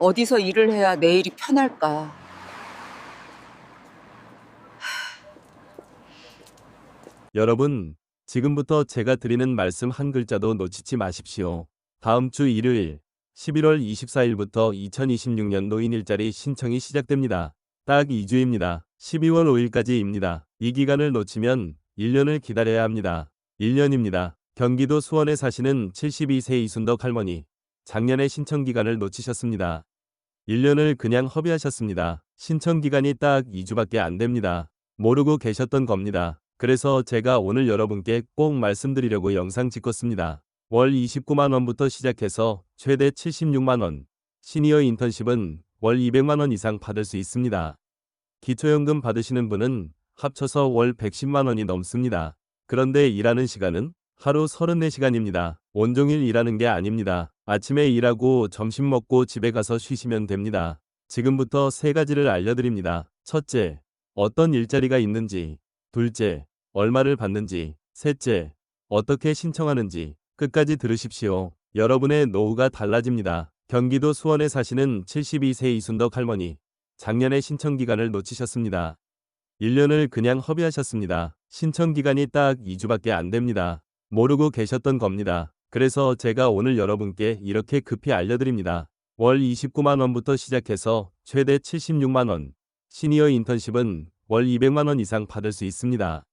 어디서 일을 해야 내일이 편할까? 여러분, 지금부터 제가 드리는 말씀 한 글자도 놓치지 마십시오. 다음 주 일요일 11월 24일부터 2026년 노인 일자리 신청이 시작됩니다. 딱 2주입니다. 12월 5일까지입니다. 이 기간을 놓치면 1년을 기다려야 합니다. 1년입니다. 경기도 수원에 사시는 72세 이순덕 할머니. 작년에 신청 기간을 놓치셨습니다. 1년을 그냥 허비하셨습니다. 신청 기간이 딱 2주밖에 안 됩니다. 모르고 계셨던 겁니다. 그래서 제가 오늘 여러분께 꼭 말씀드리려고 영상 찍었습니다. 월 29만원부터 시작해서 최대 76만원, 시니어 인턴십은 월 200만원 이상 받을 수 있습니다. 기초연금 받으시는 분은 합쳐서 월 110만원이 넘습니다. 그런데 일하는 시간은 하루 34시간입니다. 온종일 일하는 게 아닙니다. 아침에 일하고 점심 먹고 집에 가서 쉬시면 됩니다. 지금부터 세 가지를 알려드립니다. 첫째, 어떤 일자리가 있는지. 둘째, 얼마를 받는지. 셋째, 어떻게 신청하는지. 끝까지 들으십시오. 여러분의 노후가 달라집니다. 경기도 수원에 사시는 72세 이순덕 할머니. 작년에 신청 기간을 놓치셨습니다. 1년을 그냥 허비하셨습니다. 신청 기간이 딱 2주밖에 안 됩니다. 모르고 계셨던 겁니다. 그래서 제가 오늘 여러분께 이렇게 급히 알려드립니다. 월 29만원부터 시작해서 최대 76만원, 시니어 인턴십은 월 200만원 이상 받을 수 있습니다.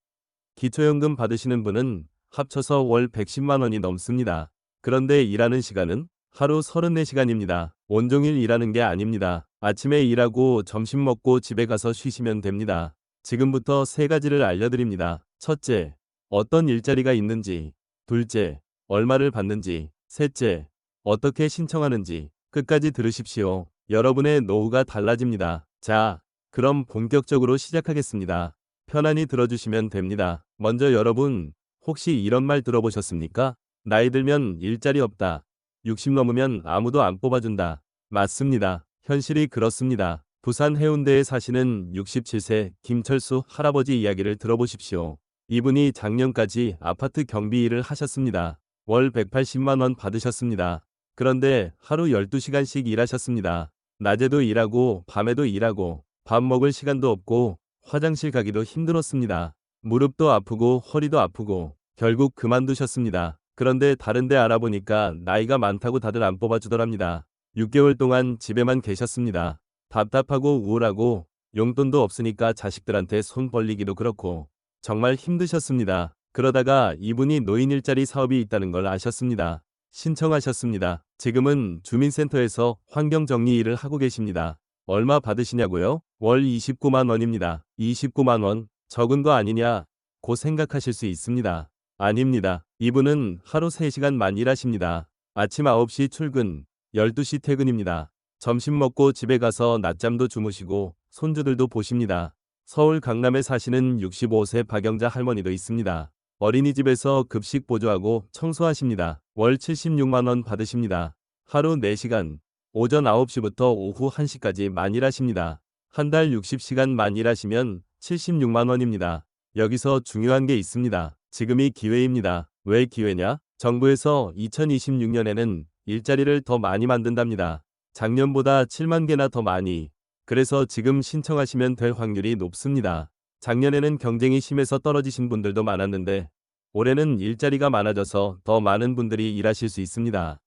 기초연금 받으시는 분은 합쳐서 월 110만원이 넘습니다. 그런데 일하는 시간은 하루 34시간입니다. 온종일 일하는 게 아닙니다. 아침에 일하고 점심 먹고 집에 가서 쉬시면 됩니다. 지금부터 세 가지를 알려드립니다. 첫째, 어떤 일자리가 있는지. 둘째, 얼마를 받는지. 셋째, 어떻게 신청하는지. 끝까지 들으십시오. 여러분의 노후가 달라집니다. 자, 그럼 본격적으로 시작하겠습니다. 편안히 들어주시면 됩니다. 먼저 여러분, 혹시 이런 말 들어보셨습니까? 나이 들면 일자리 없다. 60 넘으면 아무도 안 뽑아준다. 맞습니다. 현실이 그렇습니다. 부산 해운대에 사시는 67세 김철수 할아버지 이야기를 들어보십시오. 이분이 작년까지 아파트 경비 일을 하셨습니다. 월 180만원 받으셨습니다. 그런데 하루 12시간씩 일하셨습니다. 낮에도 일하고 밤에도 일하고 밥 먹을 시간도 없고 화장실 가기도 힘들었습니다. 무릎도 아프고 허리도 아프고 결국 그만두셨습니다. 그런데 다른 데 알아보니까 나이가 많다고 다들 안 뽑아주더랍니다. 6개월 동안 집에만 계셨습니다. 답답하고 우울하고 용돈도 없으니까 자식들한테 손 벌리기도 그렇고 정말 힘드셨습니다. 그러다가 이분이 노인 일자리 사업이 있다는 걸 아셨습니다. 신청하셨습니다. 지금은 주민센터에서 환경정리 일을 하고 계십니다. 얼마 받으시냐고요? 월 29만 원입니다. 29만 원 적은 거 아니냐? 고 생각하실 수 있습니다. 아닙니다. 이분은 하루 3시간만 일하십니다. 아침 9시 출근, 12시 퇴근입니다. 점심 먹고 집에 가서 낮잠도 주무시고 손주들도 보십니다. 서울 강남에 사시는 65세 박영자 할머니도 있습니다. 어린이집에서 급식 보조하고 청소하십니다. 월 76만원 받으십니다. 하루 4시간, 오전 9시부터 오후 1시까지 만 일하십니다. 한 달 60시간 만 일하시면 76만원입니다. 여기서 중요한 게 있습니다. 지금이 기회입니다. 왜 기회냐? 정부에서 2026년에는 일자리를 더 많이 만든답니다. 작년보다 7만 개나 더 많이. 그래서 지금 신청하시면 될 확률이 높습니다. 작년에는 경쟁이 심해서 떨어지신 분들도 많았는데 올해는 일자리가 많아져서 더 많은 분들이 일하실 수 있습니다.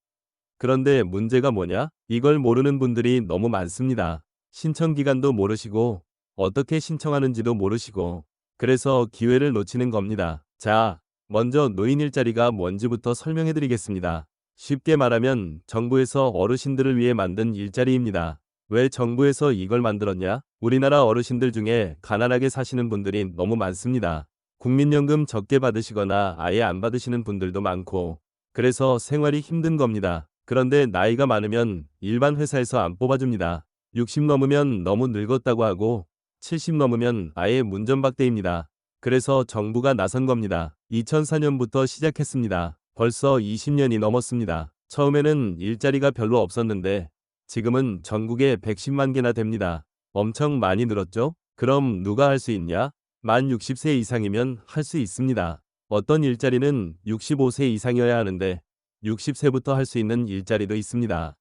그런데 문제가 뭐냐? 이걸 모르는 분들이 너무 많습니다. 신청 기간도 모르시고 어떻게 신청하는지도 모르시고 그래서 기회를 놓치는 겁니다. 자, 먼저 노인 일자리가 뭔지부터 설명해 드리겠습니다. 쉽게 말하면 정부에서 어르신들을 위해 만든 일자리입니다. 왜 정부에서 이걸 만들었냐? 우리나라 어르신들 중에 가난하게 사시는 분들이 너무 많습니다. 국민연금 적게 받으시거나 아예 안 받으시는 분들도 많고, 그래서 생활이 힘든 겁니다. 그런데 나이가 많으면 일반 회사에서 안 뽑아줍니다. 60 넘으면 너무 늙었다고 하고, 70 넘으면 아예 문전박대입니다. 그래서 정부가 나선 겁니다. 2004년부터 시작했습니다. 벌써 20년이 넘었습니다. 처음에는 일자리가 별로 없었는데 지금은 전국에 110만 개나 됩니다. 엄청 많이 늘었죠? 그럼 누가 할 수 있냐? 만 60세 이상이면 할 수 있습니다. 어떤 일자리는 65세 이상이어야 하는데 60세부터 할 수 있는 일자리도 있습니다.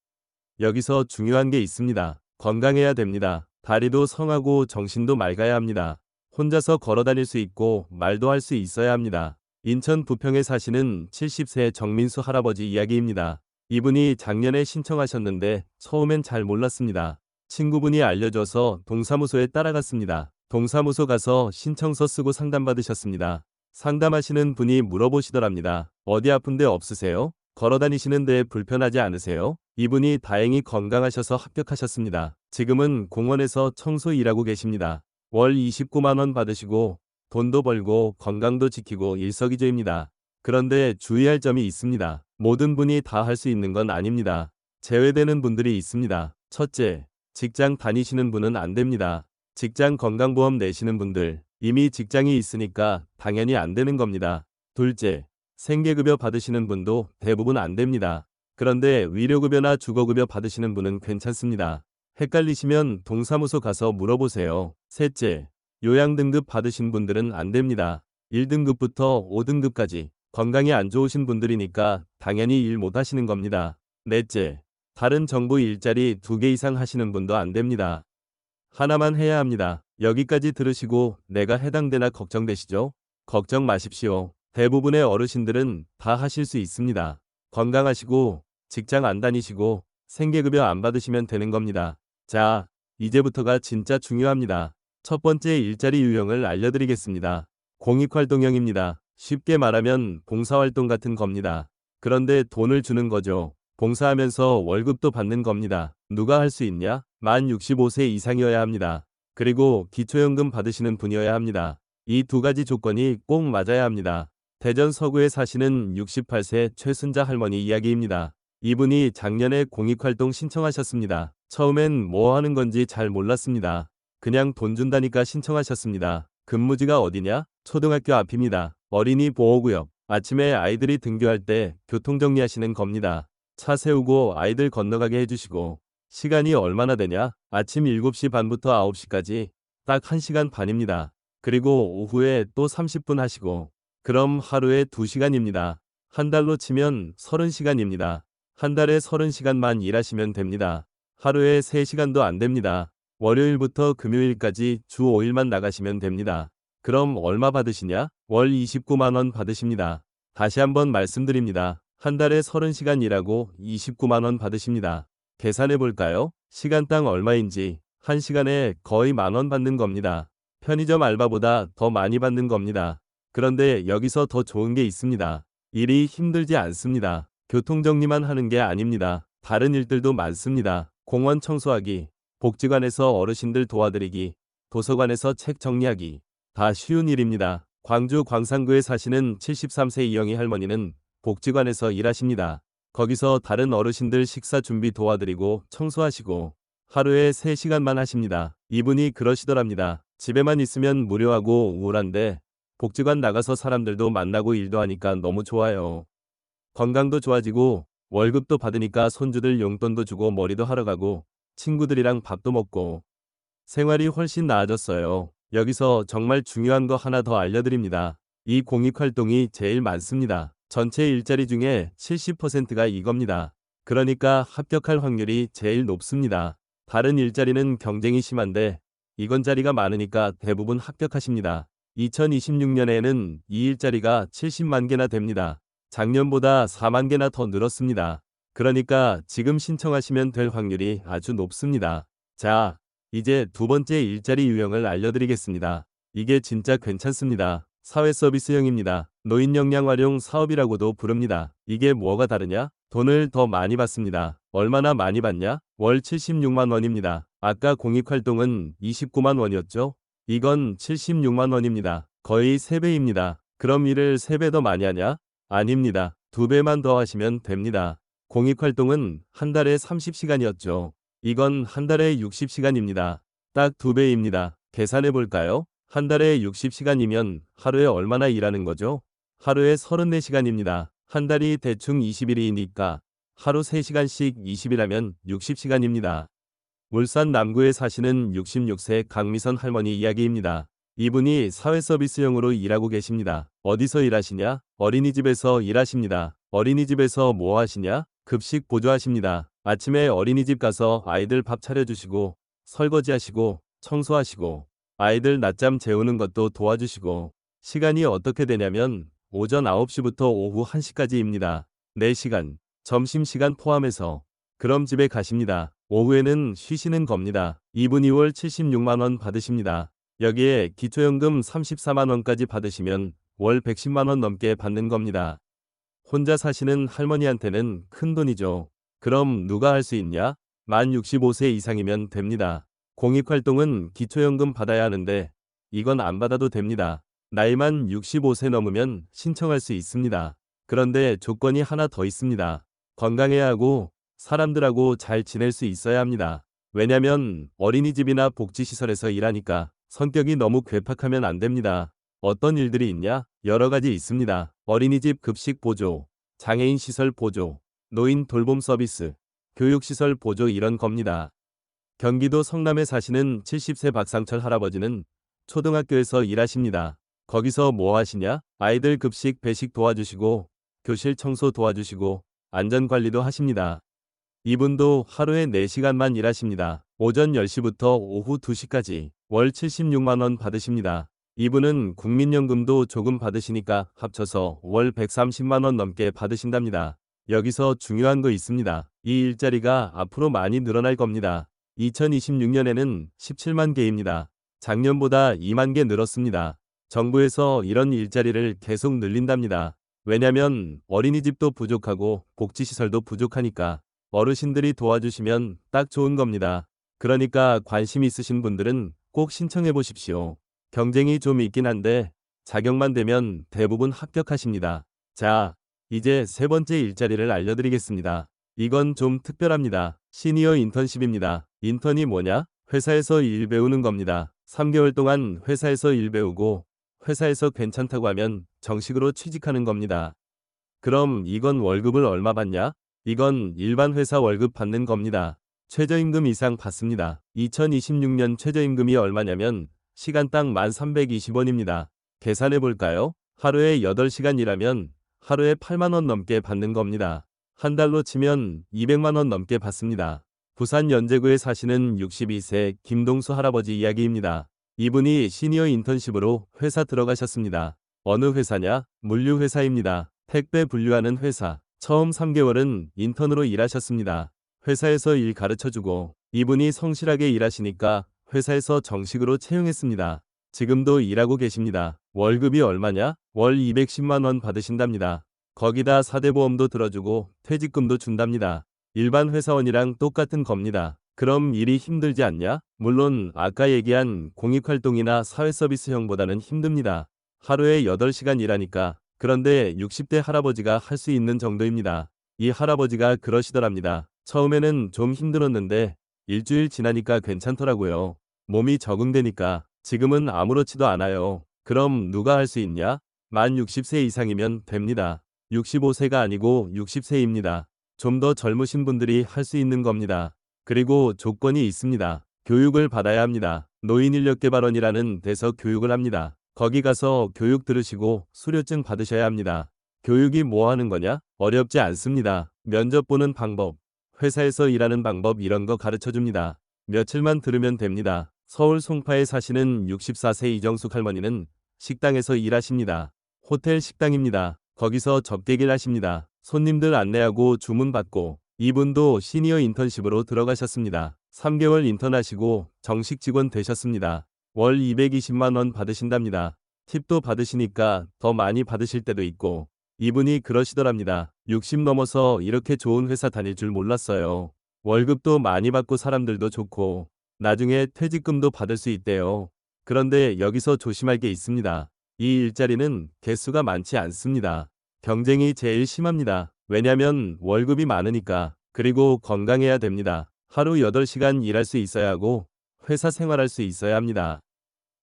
여기서 중요한 게 있습니다. 건강해야 됩니다. 다리도 성하고 정신도 맑아야 합니다. 혼자서 걸어 다닐 수 있고 말도 할 수 있어야 합니다. 인천 부평에 사시는 70세 정민수 할아버지 이야기입니다. 이분이 작년에 신청하셨는데 처음엔 잘 몰랐습니다. 친구분이 알려줘서 동사무소에 따라갔습니다. 동사무소 가서 신청서 쓰고 상담받으셨습니다. 상담하시는 분이 물어보시더랍니다. 어디 아픈데 없으세요? 걸어 다니시는데 불편하지 않으세요? 이분이 다행히 건강하셔서 합격하셨습니다. 지금은 공원에서 청소 일하고 계십니다. 월 29만원 받으시고 돈도 벌고 건강도 지키고 일석이조입니다. 그런데 주의할 점이 있습니다. 모든 분이 다 할 수 있는 건 아닙니다. 제외되는 분들이 있습니다. 첫째, 직장 다니시는 분은 안 됩니다. 직장 건강보험 내시는 분들, 이미 직장이 있으니까 당연히 안 되는 겁니다. 둘째, 생계급여 받으시는 분도 대부분 안 됩니다. 그런데 위료급여나 주거급여 받으시는 분은 괜찮습니다. 헷갈리시면 동사무소 가서 물어보세요. 셋째, 요양등급 받으신 분들은 안 됩니다. 1등급부터 5등급까지 건강이 안 좋으신 분들이니까 당연히 일 못 하시는 겁니다. 넷째, 다른 정부 일자리 두 개 이상 하시는 분도 안 됩니다. 하나만 해야 합니다. 여기까지 들으시고 내가 해당되나 걱정되시죠? 걱정 마십시오. 대부분의 어르신들은 다 하실 수 있습니다. 건강하시고 직장 안 다니시고 생계급여 안 받으시면 되는 겁니다. 자, 이제부터가 진짜 중요합니다. 첫 번째 일자리 유형을 알려드리겠습니다. 공익활동형입니다. 쉽게 말하면 봉사활동 같은 겁니다. 그런데 돈을 주는 거죠. 봉사하면서 월급도 받는 겁니다. 누가 할 수 있냐? 만 65세 이상이어야 합니다. 그리고 기초연금 받으시는 분이어야 합니다. 이 두 가지 조건이 꼭 맞아야 합니다. 대전 서구에 사시는 68세 최순자 할머니 이야기입니다. 이분이 작년에 공익활동 신청하셨습니다. 처음엔 뭐 하는 건지 잘 몰랐습니다. 그냥 돈 준다니까 신청하셨습니다. 근무지가 어디냐? 초등학교 앞입니다. 어린이 보호구역. 아침에 아이들이 등교할 때 교통정리하시는 겁니다. 차 세우고 아이들 건너가게 해주시고 시간이 얼마나 되냐? 아침 7시 반부터 9시까지 딱 1시간 반입니다. 그리고 오후에 또 30분 하시고 그럼 하루에 2시간입니다. 한 달로 치면 30시간입니다. 한 달에 30시간만 일하시면 됩니다. 하루에 3시간도 안 됩니다. 월요일부터 금요일까지 주 5일만 나가시면 됩니다. 그럼 얼마 받으시냐? 월 29만원 받으십니다. 다시 한번 말씀드립니다. 한 달에 30시간 일하고 29만원 받으십니다. 계산해 볼까요? 시간당 얼마인지 한 시간에 거의 만원 받는 겁니다. 편의점 알바보다 더 많이 받는 겁니다. 그런데 여기서 더 좋은 게 있습니다. 일이 힘들지 않습니다. 교통정리만 하는 게 아닙니다. 다른 일들도 많습니다. 공원 청소하기, 복지관에서 어르신들 도와드리기, 도서관에서 책 정리하기. 다 쉬운 일입니다. 광주 광산구에 사시는 73세 이영희 할머니는 복지관에서 일하십니다. 거기서 다른 어르신들 식사 준비 도와드리고 청소하시고 하루에 3시간만 하십니다. 이분이 그러시더랍니다. 집에만 있으면 무료하고 우울한데 복지관 나가서 사람들도 만나고 일도 하니까 너무 좋아요. 건강도 좋아지고 월급도 받으니까 손주들 용돈도 주고 머리도 하러 가고 친구들이랑 밥도 먹고 생활이 훨씬 나아졌어요. 여기서 정말 중요한 거 하나 더 알려드립니다. 이 공익활동이 제일 많습니다. 전체 일자리 중에 70%가 이겁니다. 그러니까 합격할 확률이 제일 높습니다. 다른 일자리는 경쟁이 심한데 이건 자리가 많으니까 대부분 합격하십니다. 2026년에는 이 일자리가 70만 개나 됩니다. 작년보다 4만 개나 더 늘었습니다. 그러니까 지금 신청하시면 될 확률이 아주 높습니다. 자, 이제 두 번째 일자리 유형을 알려드리겠습니다. 이게 진짜 괜찮습니다. 사회 서비스형입니다. 노인 역량 활용 사업이라고도 부릅니다. 이게 뭐가 다르냐? 돈을 더 많이 받습니다. 얼마나 많이 받냐? 월 76만 원입니다. 아까 공익활동은 29만 원이었죠? 이건 76만 원입니다. 거의 3배입니다. 그럼 일을 3배 더 많이 하냐? 아닙니다. 2배만 더 하시면 됩니다. 공익활동은 한 달에 30시간이었죠. 이건 한 달에 60시간입니다. 딱 2배입니다. 계산해 볼까요? 한 달에 60시간이면 하루에 얼마나 일하는 거죠? 하루에 34시간입니다. 한 달이 대충 20일이니까 하루 3시간씩 20일하면 60시간입니다. 울산 남구에 사시는 66세 강미선 할머니 이야기입니다. 이분이 사회서비스형으로 일하고 계십니다. 어디서 일하시냐? 어린이집에서 일하십니다. 어린이집에서 뭐 하시냐? 급식 보조하십니다. 아침에 어린이집 가서 아이들 밥 차려주시고 설거지하시고 청소하시고 아이들 낮잠 재우는 것도 도와주시고 시간이 어떻게 되냐면 오전 9시부터 오후 1시까지입니다. 4시간, 점심시간 포함해서 그럼 집에 가십니다. 오후에는 쉬시는 겁니다. 이분 2월 76만원 받으십니다. 여기에 기초연금 34만원까지 받으시면 월 110만원 넘게 받는 겁니다. 혼자 사시는 할머니한테는 큰 돈이죠. 그럼 누가 할 수 있냐? 만 65세 이상이면 됩니다. 공익활동은 기초연금 받아야 하는데 이건 안 받아도 됩니다. 나이만 65세 넘으면 신청할 수 있습니다. 그런데 조건이 하나 더 있습니다. 건강해야 하고 사람들하고 잘 지낼 수 있어야 합니다. 왜냐면 어린이집이나 복지시설에서 일하니까 성격이 너무 괴팍하면 안 됩니다. 어떤 일들이 있냐? 여러 가지 있습니다. 어린이집 급식 보조, 장애인 시설 보조, 노인 돌봄 서비스, 교육시설 보조 이런 겁니다. 경기도 성남에 사시는 70세 박상철 할아버지는 초등학교에서 일하십니다. 거기서 뭐 하시냐? 아이들 급식 배식 도와주시고 교실 청소 도와주시고 안전관리도 하십니다. 이분도 하루에 4시간만 일하십니다. 오전 10시부터 오후 2시까지 월 76만원 받으십니다. 이분은 국민연금도 조금 받으시니까 합쳐서 월 130만원 넘게 받으신답니다. 여기서 중요한 거 있습니다. 이 일자리가 앞으로 많이 늘어날 겁니다. 2026년에는 17만 개입니다. 작년보다 2만 개 늘었습니다. 정부에서 이런 일자리를 계속 늘린답니다. 왜냐면 어린이집도 부족하고 복지시설도 부족하니까 어르신들이 도와주시면 딱 좋은 겁니다. 그러니까 관심 있으신 분들은 꼭 신청해 보십시오. 경쟁이 좀 있긴 한데 자격만 되면 대부분 합격하십니다. 자, 이제 세 번째 일자리를 알려드리겠습니다. 이건 좀 특별합니다. 시니어 인턴십입니다. 인턴이 뭐냐? 회사에서 일 배우는 겁니다. 3개월 동안 회사에서 일 배우고 회사에서 괜찮다고 하면 정식으로 취직하는 겁니다. 그럼 이건 월급을 얼마 받냐? 이건 일반 회사 월급 받는 겁니다. 최저임금 이상 받습니다. 2026년 최저임금이 얼마냐면 시간당 1320원입니다. 계산해 볼까요? 하루에 8시간 일하면 하루에 8만원 넘게 받는 겁니다. 한 달로 치면 200만원 넘게 받습니다. 부산 연제구에 사시는 62세 김동수 할아버지 이야기입니다. 이분이 시니어 인턴십으로 회사 들어가셨습니다. 어느 회사냐? 물류회사입니다. 택배 분류하는 회사. 처음 3개월은 인턴으로 일하셨습니다. 회사에서 일 가르쳐주고 이분이 성실하게 일하시니까 회사에서 정식으로 채용했습니다. 지금도 일하고 계십니다. 월급이 얼마냐? 월 210만원 받으신답니다. 거기다 사대보험도 들어주고 퇴직금도 준답니다. 일반 회사원이랑 똑같은 겁니다. 그럼 일이 힘들지 않냐? 물론 아까 얘기한 공익활동이나 사회서비스형보다는 힘듭니다. 하루에 8시간 일하니까 그런데 60대 할아버지가 할 수 있는 정도입니다. 이 할아버지가 그러시더랍니다. 처음에는 좀 힘들었는데 일주일 지나니까 괜찮더라고요. 몸이 적응되니까 지금은 아무렇지도 않아요. 그럼 누가 할 수 있냐? 만 60세 이상이면 됩니다. 65세가 아니고 60세입니다. 좀 더 젊으신 분들이 할 수 있는 겁니다. 그리고 조건이 있습니다. 교육을 받아야 합니다. 노인인력개발원이라는 데서 교육을 합니다. 거기 가서 교육 들으시고 수료증 받으셔야 합니다. 교육이 뭐 하는 거냐? 어렵지 않습니다. 면접 보는 방법, 회사에서 일하는 방법 이런 거 가르쳐 줍니다. 며칠만 들으면 됩니다. 서울 송파에 사시는 64세 이정숙 할머니는 식당에서 일하십니다. 호텔 식당입니다. 거기서 접객일 하십니다. 손님들 안내하고 주문 받고 이분도 시니어 인턴십으로 들어가셨습니다. 3개월 인턴하시고 정식 직원 되셨습니다. 월 220만원 받으신답니다. 팁도 받으시니까 더 많이 받으실 때도 있고 이분이 그러시더랍니다. 60 넘어서 이렇게 좋은 회사 다닐 줄 몰랐어요. 월급도 많이 받고 사람들도 좋고 나중에 퇴직금도 받을 수 있대요. 그런데 여기서 조심할 게 있습니다. 이 일자리는 개수가 많지 않습니다. 경쟁이 제일 심합니다. 왜냐면 월급이 많으니까. 그리고 건강해야 됩니다. 하루 8시간 일할 수 있어야 하고 회사 생활할 수 있어야 합니다.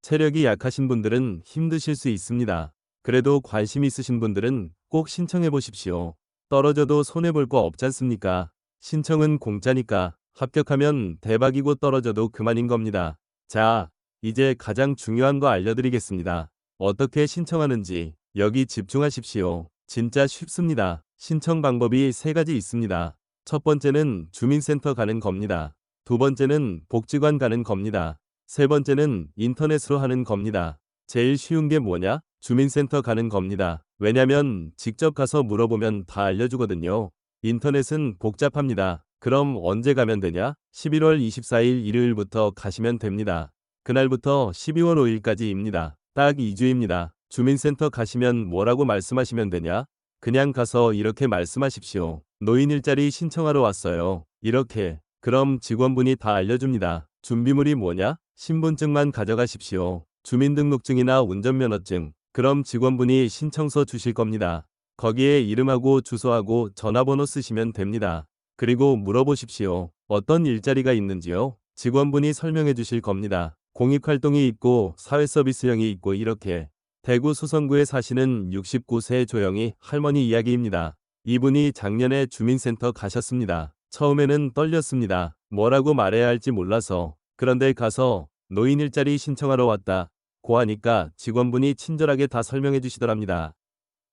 체력이 약하신 분들은 힘드실 수 있습니다. 그래도 관심 있으신 분들은 꼭 신청해 보십시오. 떨어져도 손해볼 거 없잖습니까? 신청은 공짜니까 합격하면 대박이고 떨어져도 그만인 겁니다. 자, 이제 가장 중요한 거 알려드리겠습니다. 어떻게 신청하는지 여기 집중하십시오. 진짜 쉽습니다. 신청 방법이 세 가지 있습니다. 첫 번째는 주민센터 가는 겁니다. 두 번째는 복지관 가는 겁니다. 세 번째는 인터넷으로 하는 겁니다. 제일 쉬운 게 뭐냐? 주민센터 가는 겁니다. 왜냐면 직접 가서 물어보면 다 알려주거든요. 인터넷은 복잡합니다. 그럼 언제 가면 되냐? 11월 24일 일요일부터 가시면 됩니다. 그날부터 12월 5일까지입니다. 딱 2주입니다. 주민센터 가시면 뭐라고 말씀하시면 되냐? 그냥 가서 이렇게 말씀하십시오. 노인 일자리 신청하러 왔어요. 이렇게. 그럼 직원분이 다 알려줍니다. 준비물이 뭐냐? 신분증만 가져가십시오. 주민등록증이나 운전면허증. 그럼 직원분이 신청서 주실 겁니다. 거기에 이름하고 주소하고 전화번호 쓰시면 됩니다. 그리고 물어보십시오. 어떤 일자리가 있는지요? 직원분이 설명해 주실 겁니다. 공익활동이 있고 사회서비스형이 있고 이렇게. 대구 수성구에 사시는 69세 조영희 할머니 이야기입니다. 이분이 작년에 주민센터 가셨습니다. 처음에는 떨렸습니다. 뭐라고 말해야 할지 몰라서. 그런데 가서 노인 일자리 신청하러 왔다. 고 하니까 직원분이 친절하게 다 설명해 주시더랍니다.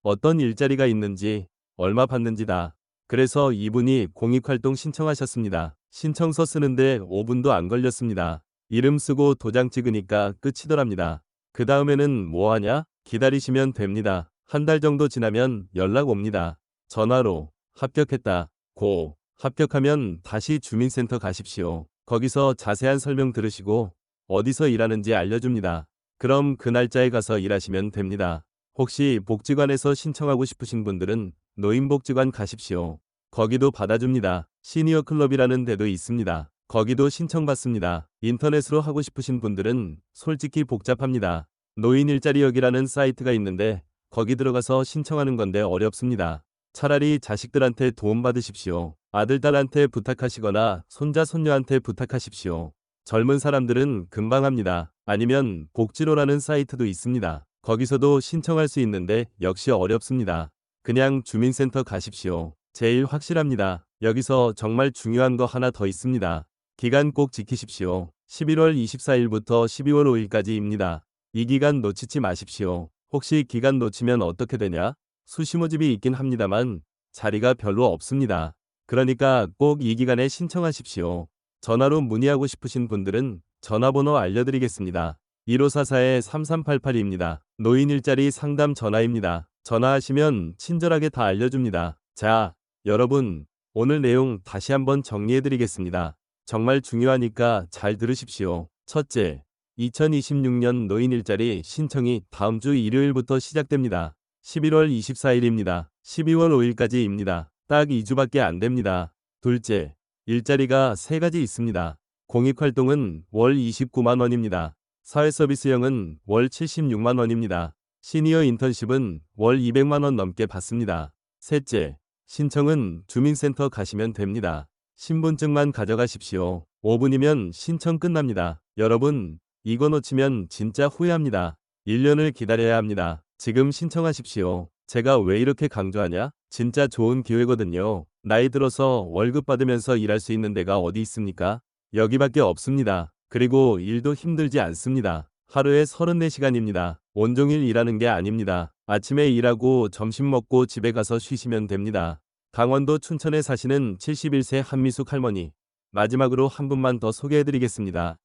어떤 일자리가 있는지, 얼마 받는지 다. 그래서 이분이 공익활동 신청하셨습니다. 신청서 쓰는데 5분도 안 걸렸습니다. 이름 쓰고 도장 찍으니까 끝이더랍니다. 그 다음에는 뭐 하냐? 기다리시면 됩니다. 한 달 정도 지나면 연락 옵니다. 전화로 합격했다. 고 합격하면 다시 주민센터 가십시오. 거기서 자세한 설명 들으시고 어디서 일하는지 알려줍니다. 그럼 그 날짜에 가서 일하시면 됩니다. 혹시 복지관에서 신청하고 싶으신 분들은 노인복지관 가십시오. 거기도 받아줍니다. 시니어 클럽이라는 데도 있습니다. 거기도 신청받습니다. 인터넷으로 하고 싶으신 분들은 솔직히 복잡합니다. 노인 일자리역이라는 사이트가 있는데 거기 들어가서 신청하는 건데 어렵습니다. 차라리 자식들한테 도움받으십시오. 아들, 딸한테 부탁하시거나 손자, 손녀한테 부탁하십시오. 젊은 사람들은 금방 합니다. 아니면 복지로라는 사이트도 있습니다. 거기서도 신청할 수 있는데 역시 어렵습니다. 그냥 주민센터 가십시오. 제일 확실합니다. 여기서 정말 중요한 거 하나 더 있습니다. 기간 꼭 지키십시오. 11월 24일부터 12월 5일까지입니다. 이 기간 놓치지 마십시오. 혹시 기간 놓치면 어떻게 되냐? 수시 모집이 있긴 합니다만 자리가 별로 없습니다. 그러니까 꼭 이 기간에 신청하십시오. 전화로 문의하고 싶으신 분들은 전화번호 알려드리겠습니다. 1544-3388입니다. 노인 일자리 상담 전화입니다. 전화하시면 친절하게 다 알려줍니다. 자, 여러분, 오늘 내용 다시 한번 정리해드리겠습니다. 정말 중요하니까 잘 들으십시오. 첫째, 2026년 노인 일자리 신청이 다음 주 일요일부터 시작됩니다. 11월 24일입니다. 12월 5일까지입니다. 딱 2주밖에 안 됩니다. 둘째, 일자리가 세 가지 있습니다. 공익활동은 월 29만 원입니다. 사회서비스형은 월 76만 원입니다. 시니어 인턴십은 월 200만 원 넘게 받습니다. 셋째, 신청은 주민센터 가시면 됩니다. 신분증만 가져가십시오. 5분이면 신청 끝납니다. 여러분, 이거 놓치면 진짜 후회합니다. 1년을 기다려야 합니다. 지금 신청하십시오. 제가 왜 이렇게 강조하냐? 진짜 좋은 기회거든요. 나이 들어서 월급 받으면서 일할 수 있는 데가 어디 있습니까? 여기밖에 없습니다. 그리고 일도 힘들지 않습니다. 하루에 34시간입니다. 온종일 일하는 게 아닙니다. 아침에 일하고 점심 먹고 집에 가서 쉬시면 됩니다. 강원도 춘천에 사시는 71세 한미숙 할머니. 마지막으로 한 분만 더 소개해드리겠습니다.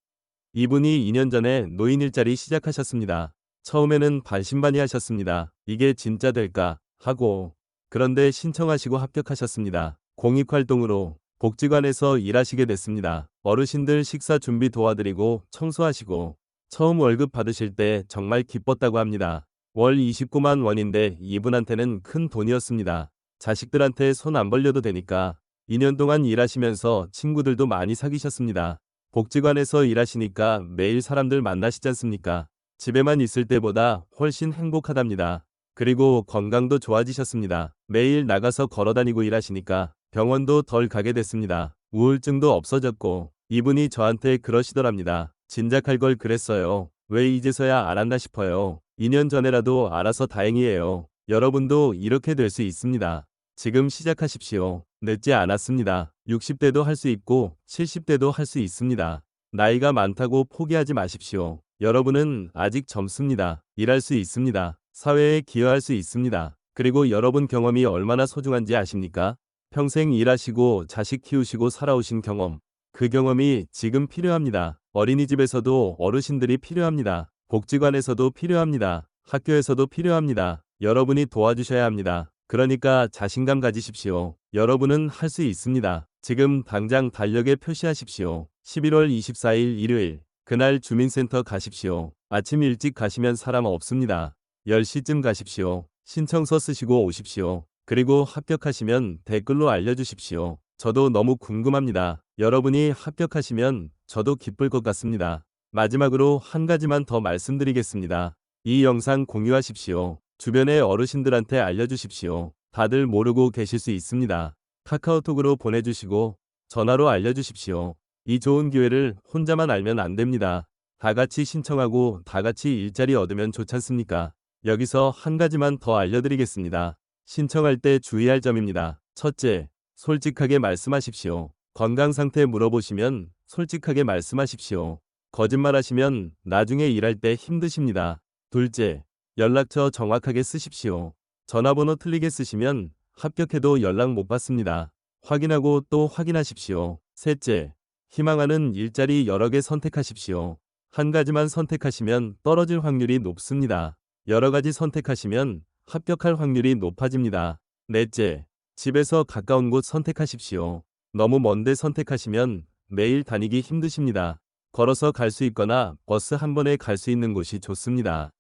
이분이 2년 전에 노인 일자리 시작하셨습니다. 처음에는 반신반의 하셨습니다. 이게 진짜 될까 하고 그런데 신청하시고 합격하셨습니다. 공익활동으로 복지관에서 일하시게 됐습니다. 어르신들 식사 준비 도와드리고 청소하시고 처음 월급 받으실 때 정말 기뻤다고 합니다. 월 29만 원인데 이분한테는 큰 돈이었습니다. 자식들한테 손 안 벌려도 되니까 2년 동안 일하시면서 친구들도 많이 사귀셨습니다. 복지관에서 일하시니까 매일 사람들 만나시지 않습니까? 집에만 있을 때보다 훨씬 행복하답니다. 그리고 건강도 좋아지셨습니다. 매일 나가서 걸어다니고 일하시니까 병원도 덜 가게 됐습니다. 우울증도 없어졌고 이분이 저한테 그러시더랍니다. 진작할 걸 그랬어요. 왜 이제서야 알았나 싶어요. 2년 전에라도 알아서 다행이에요. 여러분도 이렇게 될 수 있습니다. 지금 시작하십시오. 늦지 않았습니다. 60대도 할 수 있고 70대도 할 수 있습니다. 나이가 많다고 포기하지 마십시오. 여러분은 아직 젊습니다. 일할 수 있습니다. 사회에 기여할 수 있습니다. 그리고 여러분 경험이 얼마나 소중한지 아십니까? 평생 일하시고 자식 키우시고 살아오신 경험. 그 경험이 지금 필요합니다. 어린이집에서도 어르신들이 필요합니다. 복지관에서도 필요합니다. 학교에서도 필요합니다. 여러분이 도와주셔야 합니다. 그러니까 자신감 가지십시오. 여러분은 할 수 있습니다. 지금 당장 달력에 표시하십시오. 11월 24일 일요일. 그날 주민센터 가십시오. 아침 일찍 가시면 사람 없습니다. 10시쯤 가십시오. 신청서 쓰시고 오십시오. 그리고 합격하시면 댓글로 알려주십시오. 저도 너무 궁금합니다. 여러분이 합격하시면 저도 기쁠 것 같습니다. 마지막으로 한 가지만 더 말씀드리겠습니다. 이 영상 공유하십시오. 주변의 어르신들한테 알려주십시오. 다들 모르고 계실 수 있습니다. 카카오톡으로 보내주시고 전화로 알려주십시오. 이 좋은 기회를 혼자만 알면 안 됩니다. 다 같이 신청하고 다 같이 일자리 얻으면 좋지 않습니까? 여기서 한 가지만 더 알려드리겠습니다. 신청할 때 주의할 점입니다. 첫째, 솔직하게 말씀하십시오. 건강 상태 물어보시면 솔직하게 말씀하십시오. 거짓말하시면 나중에 일할 때 힘드십니다. 둘째, 연락처 정확하게 쓰십시오. 전화번호 틀리게 쓰시면 합격해도 연락 못 받습니다. 확인하고 또 확인하십시오. 셋째, 희망하는 일자리 여러 개 선택하십시오. 한 가지만 선택하시면 떨어질 확률이 높습니다. 여러 가지 선택하시면 합격할 확률이 높아집니다. 넷째, 집에서 가까운 곳 선택하십시오. 너무 먼데 선택하시면 매일 다니기 힘드십니다. 걸어서 갈 수 있거나 버스 한 번에 갈 수 있는 곳이 좋습니다.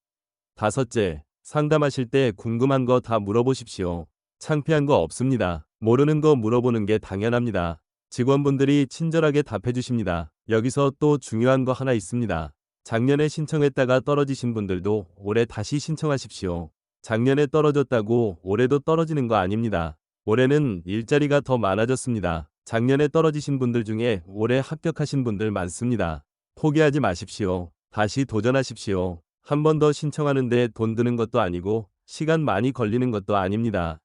다섯째, 상담하실 때 궁금한 거 다 물어보십시오. 창피한 거 없습니다. 모르는 거 물어보는 게 당연합니다. 직원분들이 친절하게 답해 주십니다. 여기서 또 중요한 거 하나 있습니다. 작년에 신청했다가 떨어지신 분들도 올해 다시 신청하십시오. 작년에 떨어졌다고 올해도 떨어지는 거 아닙니다. 올해는 일자리가 더 많아졌습니다. 작년에 떨어지신 분들 중에 올해 합격하신 분들 많습니다. 포기하지 마십시오. 다시 도전하십시오. 한 번 더 신청하는데 돈 드는 것도 아니고 시간 많이 걸리는 것도 아닙니다.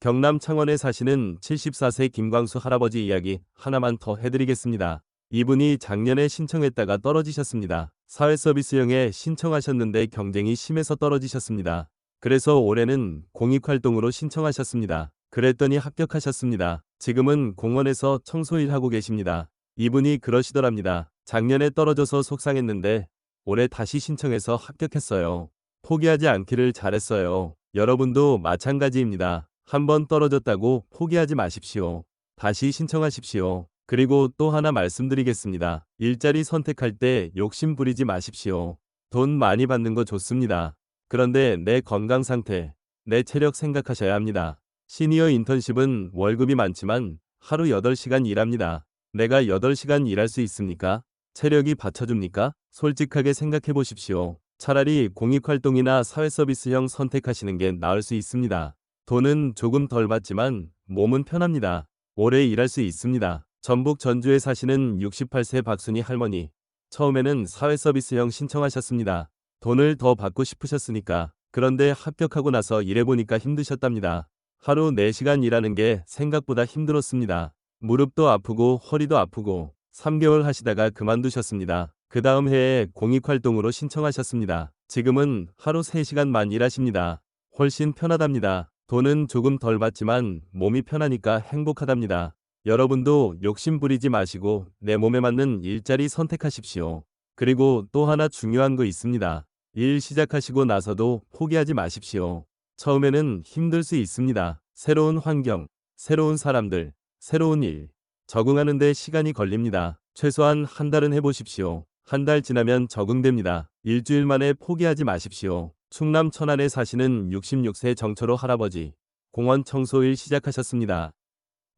경남 창원에 사시는 74세 김광수 할아버지 이야기 하나만 더 해드리겠습니다. 이분이 작년에 신청했다가 떨어지셨습니다. 사회서비스형에 신청하셨는데 경쟁이 심해서 떨어지셨습니다. 그래서 올해는 공익활동으로 신청하셨습니다. 그랬더니 합격하셨습니다. 지금은 공원에서 청소일 하고 계십니다. 이분이 그러시더랍니다. 작년에 떨어져서 속상했는데 올해 다시 신청해서 합격했어요. 포기하지 않기를 잘했어요. 여러분도 마찬가지입니다. 한번 떨어졌다고 포기하지 마십시오. 다시 신청하십시오. 그리고 또 하나 말씀드리겠습니다. 일자리 선택할 때 욕심 부리지 마십시오. 돈 많이 받는 거 좋습니다. 그런데 내 건강 상태, 내 체력 생각하셔야 합니다. 시니어 인턴십은 월급이 많지만 하루 8시간 일합니다. 내가 8시간 일할 수 있습니까? 체력이 받쳐줍니까? 솔직하게 생각해 보십시오. 차라리 공익활동이나 사회서비스형 선택하시는 게 나을 수 있습니다. 돈은 조금 덜 받지만 몸은 편합니다. 오래 일할 수 있습니다. 전북 전주에 사시는 68세 박순희 할머니. 처음에는 사회서비스형 신청하셨습니다. 돈을 더 받고 싶으셨으니까. 그런데 합격하고 나서 일해보니까 힘드셨답니다. 하루 4시간 일하는 게 생각보다 힘들었습니다. 무릎도 아프고 허리도 아프고 3개월 하시다가 그만두셨습니다. 그 다음 해에 공익활동으로 신청하셨습니다. 지금은 하루 3시간만 일하십니다. 훨씬 편하답니다. 돈은 조금 덜 받지만 몸이 편하니까 행복하답니다. 여러분도 욕심 부리지 마시고 내 몸에 맞는 일자리 선택하십시오. 그리고 또 하나 중요한 거 있습니다. 일 시작하시고 나서도 포기하지 마십시오. 처음에는 힘들 수 있습니다. 새로운 환경, 새로운 사람들, 새로운 일. 적응하는 데 시간이 걸립니다. 최소한 한 달은 해보십시오. 한 달 지나면 적응됩니다. 일주일 만에 포기하지 마십시오. 충남 천안에 사시는 66세 정철호 할아버지. 공원 청소일 시작하셨습니다.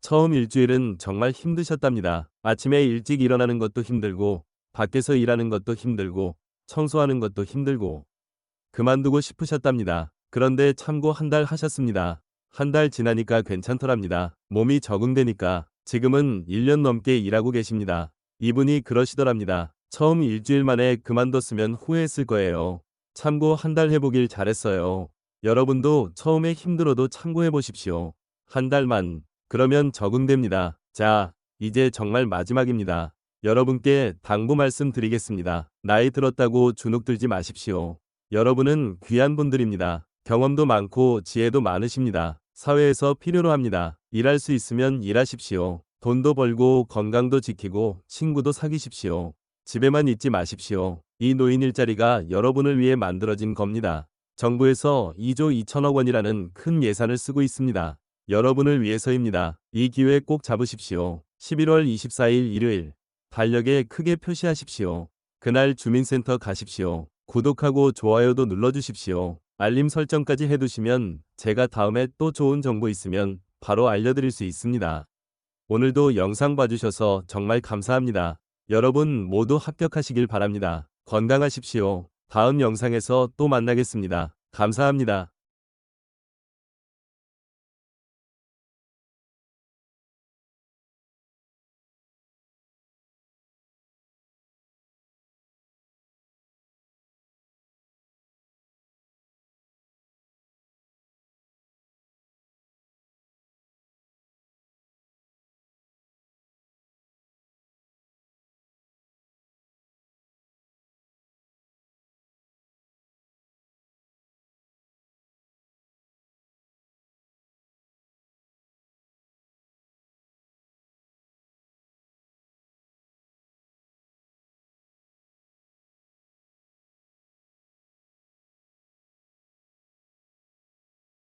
처음 일주일은 정말 힘드셨답니다. 아침에 일찍 일어나는 것도 힘들고, 밖에서 일하는 것도 힘들고, 청소하는 것도 힘들고, 그만두고 싶으셨답니다. 그런데 참고 한 달 하셨습니다. 한 달 지나니까 괜찮더랍니다. 몸이 적응되니까 지금은 1년 넘게 일하고 계십니다. 이분이 그러시더랍니다. 처음 일주일 만에 그만뒀으면 후회했을 거예요. 참고 한 달 해보길 잘했어요. 여러분도 처음에 힘들어도 참고해 보십시오. 한 달만. 그러면 적응됩니다. 자, 이제 정말 마지막입니다. 여러분께 당부 말씀 드리겠습니다. 나이 들었다고 주눅들지 마십시오. 여러분은 귀한 분들입니다. 경험도 많고 지혜도 많으십니다. 사회에서 필요로 합니다. 일할 수 있으면 일하십시오. 돈도 벌고 건강도 지키고 친구도 사귀십시오. 집에만 있지 마십시오. 이 노인 일자리가 여러분을 위해 만들어진 겁니다. 정부에서 2조 2천억 원이라는 큰 예산을 쓰고 있습니다. 여러분을 위해서입니다. 이 기회 꼭 잡으십시오. 11월 24일 일요일 달력에 크게 표시하십시오. 그날 주민센터 가십시오. 구독하고 좋아요도 눌러주십시오. 알림 설정까지 해두시면 제가 다음에 또 좋은 정보 있으면 바로 알려드릴 수 있습니다. 오늘도 영상 봐주셔서 정말 감사합니다. 여러분 모두 합격하시길 바랍니다. 건강하십시오. 다음 영상에서 또 만나겠습니다. 감사합니다.